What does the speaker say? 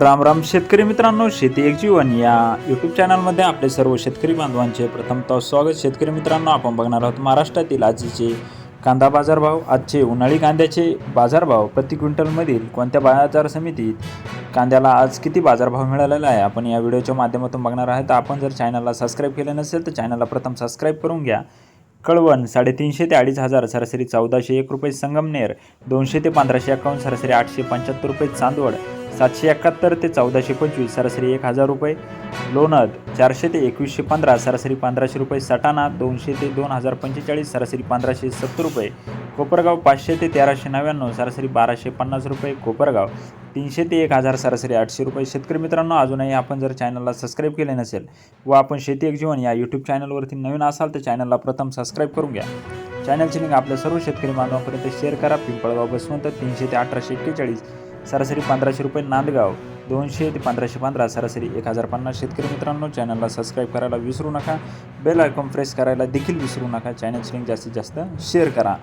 राम राम शेतकरी मित्रांनो शेती एक जीवन या यूट्यूब चॅनलमध्ये आपले सर्व शेतकरी बांधवांचे प्रथमतः स्वागत. शेतकरी मित्रांनो आपण बघणार आहोत महाराष्ट्रातील आजचे कांदा बाजारभाव. आजचे उन्हाळी कांद्याचे बाजारभाव प्रति क्विंटलमधील कोणत्या बाजार समितीत कांद्याला आज किती बाजारभाव मिळालेला आहे? आपण या व्हिडिओच्या माध्यमातून बघणार आहोत. आपण जर चॅनलला सबस्क्राईब केलं नसेल तर चॅनलला प्रथम सबस्क्राईब करून घ्या. कळवण साडेतीनशे ते अडीच हजार सरासरी चौदाशे एक रुपये संगमनेर दोनशे ते पंधराशे एकावन्न सरासरी आठशे पंच्याहत्तर रुपये चांदवड. सातशे एकाहत्तर ते चौदाशे पंचवीस सरासरी एक हजार रुपये. लोणद चारशे ते एकवीसशे पंधरा सरासरी पंधराशे रुपये. सटाणा दोनशे ते दोन हजार पंचेचाळीस सरासरी पंधराशे सत्तर रुपये. कोपरगाव पाचशे ते तेराशे नव्याण्णव सरासरी बाराशे पन्नास रुपये. कोपरगाव तीनशे ते एक हजार सरासरी आठशे रुपये. शेतकरी मित्रांनो अजूनही आपण जर चॅनलला सबस्क्राईब केले नसेल व आपण शेती एक जीवन या यूट्यूब चॅनलवरती नवीन असाल तर चॅनलला प्रथम सबस्क्राईब करून घ्या. चॅनलचे लिंक आपल्या सर्व शेतकरी बांधवांपर्यंत शेअर करा. पिंपळगाव बसवंत तीनशे ते अठराशे एक्केचाळीस. सरासरी पंधराशे रुपये नांदगाव. दोनशे ते पंधराशे पंधरा. सरासरी एक हजार पन्नास शेतकरी मित्रांनो चॅनलला सबस्क्राईब करायला विसरू नका. बेल आयकॉन प्रेस करायला देखील विसरू नका. चॅनलचे लिंक जास्तीत जास्त शेअर करा.